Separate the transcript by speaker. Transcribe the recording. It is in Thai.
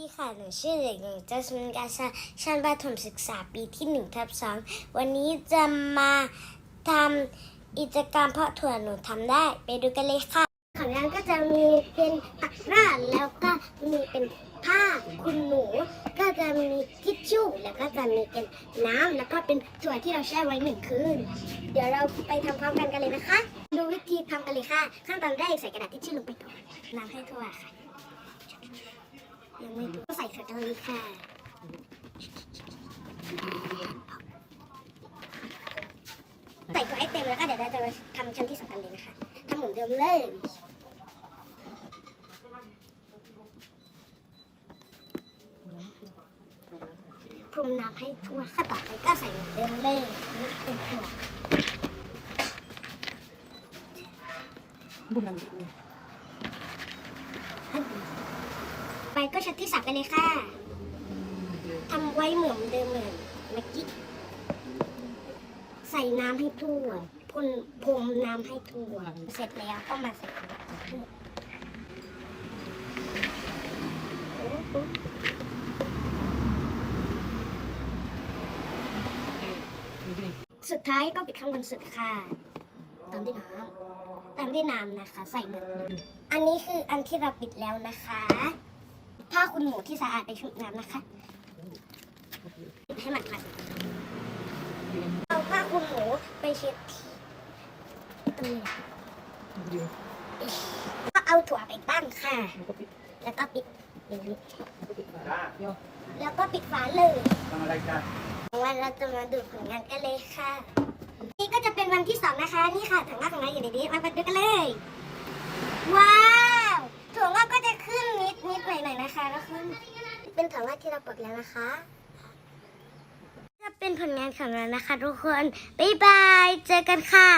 Speaker 1: ดีค่ะ หนูชื่อเด็กหญิงจัสมินกาชาชั้นประถมศึกษาปีที่หนึ่งทับสองวันนี้จะมาทำกิจกรรมเพาะถั่วหนูทำได้ ไปดูกันเลยค่ะ ของนั้นก็จะมีเป็นตะกร้าแล้วก็มีเป็นผ้าคุณหนู ก็จะมีทิชชู่แล้วก็จะมีเป็นน้ำแล้วก็เป็นถั่วที่เราแช่ไว้หนึ่งคืน เดี๋ยวเราไปทำพร้อมกันกันเลยนะคะ ดูวิธีทำกันเลยค่ะ ขั้นตอนแรกใส่กระดาษทิชชู่ลงไปก่อนน้ำให้ทั่วค่ะ ยังไม่ถูกใส่ถั่วกันเลยค่ะใส่ถั่วให้เต็มแล้วก็เดี๋ยวเราจะมาทำชั้นที่สองกันเลยนะคะทำเหมือนเดิมเลยพรมน้ำให้ทั่วขั้นต่อไปก็ใส่เหมือนเดิมเลยนี่เป็นถั่วไป ก็ชั้นที่สามกันเลยค่ะทำไว้เหมือนเดิมเหมือนเมื่อกี้ใส่น้ำให้ทั่วพ่นพรมน้ำให้ทั่ว เสร็จแล้วก็มาใส่สุดท้ายก็ปิดข้างบนสุดค่ะตามด้วยน้ำตามด้วยน้ำนะคะ ใส่หมดอันนี้คืออันที่เราปิดแล้วนะคะ ผ้าคุณหมูที่สะอาดไปชุบน้ำนะคะปิดให้มันพันเอาผ้าคุณหมูไปเช็ดที่ตรงนี้ก็เอาถั่วไปตั้งค่ะ แล้วก็ปิดอย่างนี้
Speaker 2: จ้า
Speaker 1: แล้วก็ปิดฝาเลย
Speaker 2: ทำอะไรจ้า
Speaker 1: วันเราจะมาดูผลงานกันเลยค่ะ นี่ก็จะเป็นวันที่สองนะคะ นี่ค่ะถังงอกของเราอยู่ในนี้มาดูกันเลย ว้าวถั่วงอกก็จะขึ้นนิดนิดหน่อยหน่อยๆนะคะแล้วขึ้น เป็นถั่วงอกที่เราปลดแล้วนะคะจะเป็นผลงานของเรานะคะ ทุกคน บ๊ายบาย เจอกันค่ะ